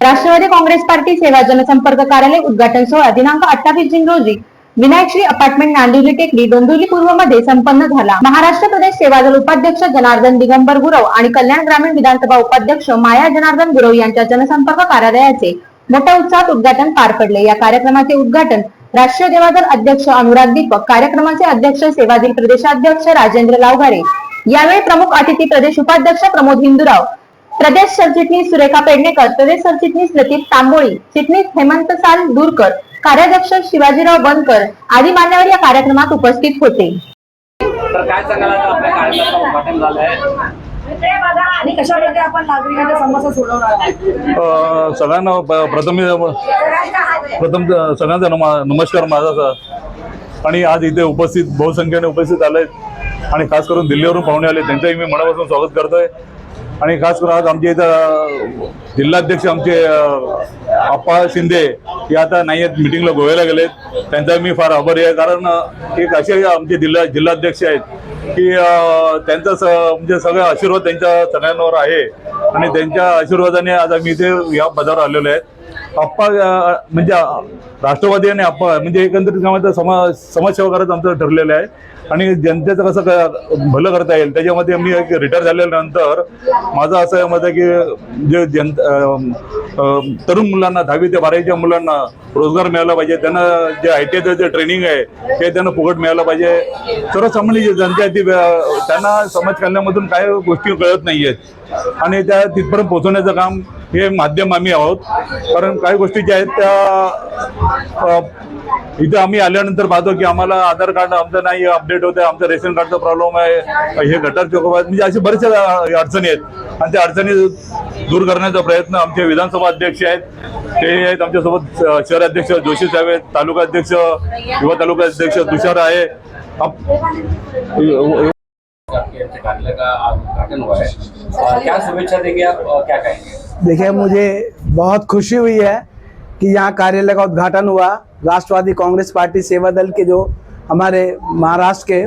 Rashtrawadi Congress party सेवा जनसंपर्क कार्यालय उद्घाटन सोहळा दिनांक अठ्ठावीस जून रोजी. विनायकश्री अपार्टमेंट नांदिवली टेकडी डोंबिवली पूर्वमध्ये संपन्न झाला. महाराष्ट्र प्रदेश सेवा दल उपाध्यक्ष जनार्दन दिगंबर गुरव आणि कल्याण ग्रामीण विधानसभा उपाध्यक्ष माया जनार्दन गुरव यांच्या जनसंपर्क कार्यालयाचे मोठ्या उत्साहात उद्घाटन पार पडले. या कार्यक्रमाचे उद्घाटन राष्ट्रीय देवादल अध्यक्ष अनुराग दीपक कार्यक्रमाचे अध्यक्ष सेवादील प्रदेशाध्यक्ष राजेंद्र लावघारे यावेळी प्रमुख अतिथी प्रदेश उपाध्यक्ष प्रमोद हिंदुराव प्रदेश सरचिटणीस सुरेखा पेडणेकर प्रदेश सरचिटणीस लतीफ तांबोळी चिटणीस हेमंत साल दूरकर कार्याध्यक्ष शिवाजीराव बनकर आदी मान्यवर या कार्यक्रमात उपस्थित होते. तर काय सांगाल आता आपल्या कार्यक्रमाचं उद्घाटन झालंय? आणि कशा प्रकारे आपण नागरिकांच्या समस्या सोडवणार आहोत? अ, सगळ्यांना प्रथम प्रथम सगळ्यांचा नमा- नमस्कार माझा स- आणि आज इथे उपस्थित बहुसंख्येने उपस्थित आले आणि खास करून दिल्लीवरून पाहुणे आले त्यांचंही मी मनापासून स्वागत करतोय. आणि खास करून आज आमचे इथं जिल्हाध्यक्ष आमचे अप्पा शिंदे हे आता नाही आहेत मिटिंगला गोव्याला गेलेत. त्यांचा मी फार आभारी आहे कारण एक असे आमचे जिल्हा जिल्हाध्यक्ष आहेत की त्यांचा स म्हणजे सगळा आशीर्वाद त्यांच्या सगळ्यांवर आहे. आणि त्यांच्या आशीर्वादाने आज आम्ही इथे या पदावर आलेलो आहेत आप्पा म्हणजे राष्ट्रवादी आणि आप्पा म्हणजे एकंदरीत गावाचा समाज समाजसेवा करायचं आमचं ठरलेलं आहे. आणि जनतेचं कसं भलं करता येईल त्याच्यामध्ये मी एक रिटायर झाल्यानंतर माझं असं मत आहे की जे जन तरुण मुलांना दहावी ते बारावीच्या मुलांना रोजगार मिळाला पाहिजे त्यांना जे आय टी आयचं जे ट्रेनिंग आहे ते त्यांना फुकट मिळालं पाहिजे. सर्वसामान्य जे जनता आहे ती त्यांना समाज कल्याणामधून काय गोष्टी कळत नाही आहेत आणि त्या तिथपर्यंत पोहोचवण्याचं काम हे माध्यम आम्ही आहोत. कारण काही गोष्टी ज्या आहेत त्या इथे आम्ही आल्यानंतर पाहतो की आम्हाला आधार कार्ड आमचं नाही अपडेट होतं आमचं रेशन कार्डचा प्रॉब्लेम आहे हे गटर चौक आहेत. म्हणजे अशा बऱ्याचशा अडचणी आहेत. आणि त्या अडचणी दूर करण्याचा प्रयत्न आमचे विधानसभा अध्यक्ष आहेत. ते आहेत आमच्यासोबत अ, शहराध्यक्ष जोशी साहेब आहेत तालुका अध्यक्ष युवा तालुका अध्यक्ष तुषार आहे. उद्घाटन हुआ है। क्या शुभेच्छा देंगे आप? क्या कहेंगे? देखिए मुझे बहुत खुशी हुई है कि यहाँ कार्यालय का उद्घाटन हुआ। राष्ट्रवादी कांग्रेस पार्टी सेवा दल के जो हमारे महाराष्ट्र के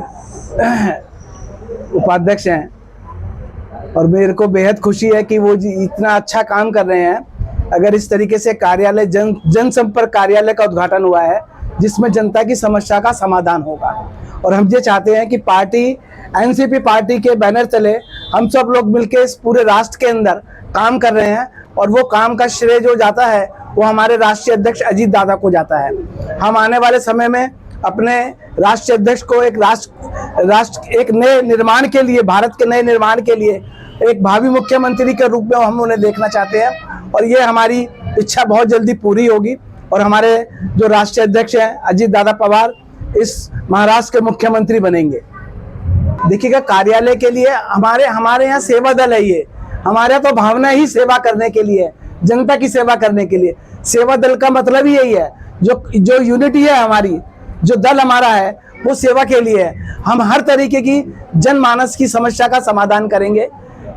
उपाध्यक्ष हैं और मेरे को बेहद खुशी है कि वो जी इतना अच्छा काम कर रहे हैं। अगर इस तरीके से कार्यालय जन जनसंपर्क कार्यालय का उद्घाटन हुआ है जिसमें जनता की समस्या का समाधान होगा। और हम ये चाहते हैं कि पार्टी एनसीपी पार्टी के बैनर तले हम सब लोग मिलकर इस पूरे राष्ट्र के अंदर काम कर रहे हैं और वो काम का श्रेय जो जाता है, वो हमारे राष्ट्रीय अध्यक्ष अजीत दादा को जाता है। हम आने वाले समय में अपने राष्ट्रीय अध्यक्ष को एक राष्ट्र राष्ट्र, एक नए निर्माण के लिए, भारत के नए निर्माण के लिए एक भावी मुख्यमंत्री के रूप में हम उन्हें देखना चाहते हैं और ये हमारी इच्छा बहुत जल्दी पूरी होगी और हमारे जो राष्ट्रीय अध्यक्ष हैं, अजीत दादा पवार, इस महाराष्ट्र के मुख्यमंत्री बनेंगे। देखिएगा, कार्यालय के लिए हमारे हमारे यहाँ सेवा दल है ये। हमारे तो भावना ही सेवा करने के लिए जनता की सेवा करने के लिए। सेवा दल का मतलब ही यही है, जो जो यूनिटी है हमारी, जो दल हमारा है, वो सेवा के लिए है। हम हर तरीके की जनमानस की समस्या का समाधान करेंगे,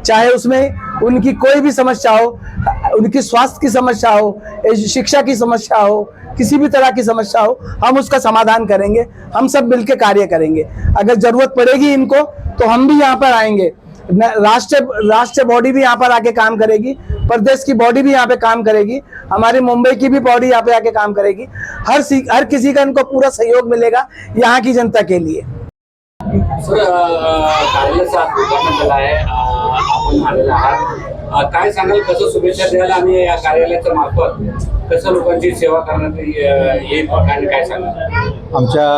चाहे उसमें उनकी कोई भी समस्या हो, उनकी स्वास्थ्य की समस्या हो शिक्षा की समस्या हो, किसी भी तरह की समस्या हो, हम उसका समाधान करेंगे, हम सब मिलकर कार्य करेंगे। अगर ज़रूरत पड़ेगी इनको तो हम भी यहाँ पर आएँगे। राष्ट्रीय राष्ट्रीय बॉडी भी यहाँ पर आके काम करेगी प्रदेश की बॉडी भी यहाँ पे काम करेगी हमारी मुंबई की भी बॉडी यहाँ पे आके काम करेगी। हर हर किसी का इनको पूरा सहयोग मिलेगा यहाँ की जनता के लिए। काय सांगाल कसं शुभेच्छा द्याल आणि या कार्यालयाच्या मार्फत कसं लोकांची सेवा करण्यात ये- येईल आणि काय सांगाल? आमच्या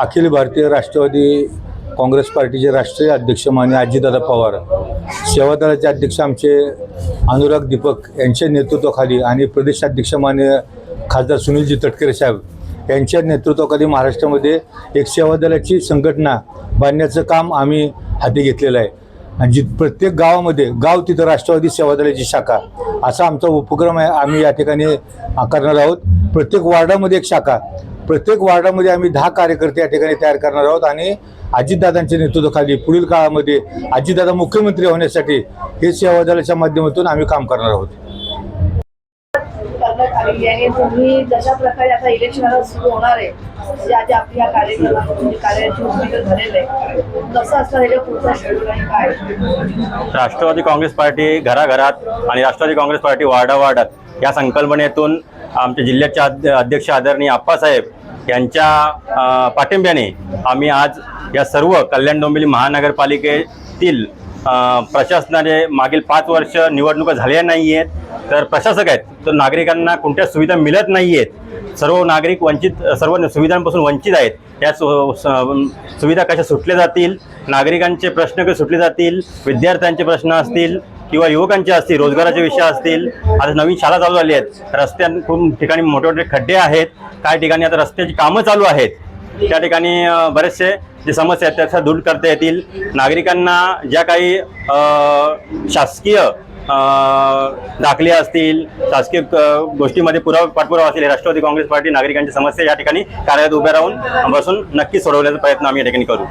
अखिल भारतीय राष्ट्रवादी काँग्रेस पार्टीचे राष्ट्रीय अध्यक्ष माने अजितदादा पवार सेवा दलाचे अध्यक्ष आमचे अनुराग दीपक यांच्या नेतृत्वाखाली आणि प्रदेशाध्यक्ष माने खासदार सुनीलजी तटकरे साहेब यांच्या नेतृत्वाखाली महाराष्ट्रामध्ये एक सेवा दलाची संघटना बांधण्याचं काम आम्ही हाती घेतलेलं आहे. आणि जी प्रत्येक गावामध्ये गाव तिथं राष्ट्रवादी सेवा दलाची शाखा असा आमचा उपक्रम आहे. आम्ही या ठिकाणी आकारणार करणार आहोत. प्रत्येक वार्डामध्ये एक शाखा. प्रत्येक वार्डामध्ये आम्ही दहा कार्यकर्ते या ठिकाणी तयार करणार आहोत आणि अजितदादांच्या नेतृत्वाखाली पुढील काळामध्ये अजितदादा मुख्यमंत्री होण्यासाठी हे सेवा दलाच्या माध्यमातून आम्ही काम करणार आहोत. म्हणजे राष्ट्रवादी काँग्रेस पार्टी घराघरात आणि राष्ट्रवादी काँग्रेस पार्टी वार्डावार्डात या संकल्पनेतून आमच्या जिल्ह्याचे अध्यक्ष आदरणीय आप्पासाहेब यांच्या पाठिंब्याने आम्ही आज या सर्व कल्याण डोंबिवली महानगरपालिकेतील प्रशासनाने मागील पाच वर्ष निवडणुका झालेल्या नाही आहेत तर प्रशासक आहेत तर नागरिकांना कोणत्या सुविधा मिळत नाही आहेत सर्व नागरिक वंचित सर्व सुविधांपासून वंचित आहेत या सु सुविधा कशा सुटल्या जातील नागरिकांचे प्रश्न कसे सुटले जातील विद्यार्थ्यांचे प्रश्न असतील किंवा युवकांचे असतील रोजगाराचे विषय असतील आता नवीन शाळा चालू झाली आहेत रस्त्यात खूप ठिकाणी मोठे मोठे खड्डे आहेत काही ठिकाणी आता रस्त्याची कामं चालू आहेत. त्या ठिकाणी बरेचसे जे समस्या आहेत त्या दूर करता येतील. नागरिकांना ज्या काही शासकीय दाखले असतील शासकीय गोष्टीमध्ये पुरावा पाठपुरावा असतील राष्ट्रवादी काँग्रेस पार्टी नागरिकांच्या समस्या या ठिकाणी कार्यालयात उभ्या राहून बसून नक्की सोडवण्याचा प्रयत्न आम्ही या ठिकाणी करू.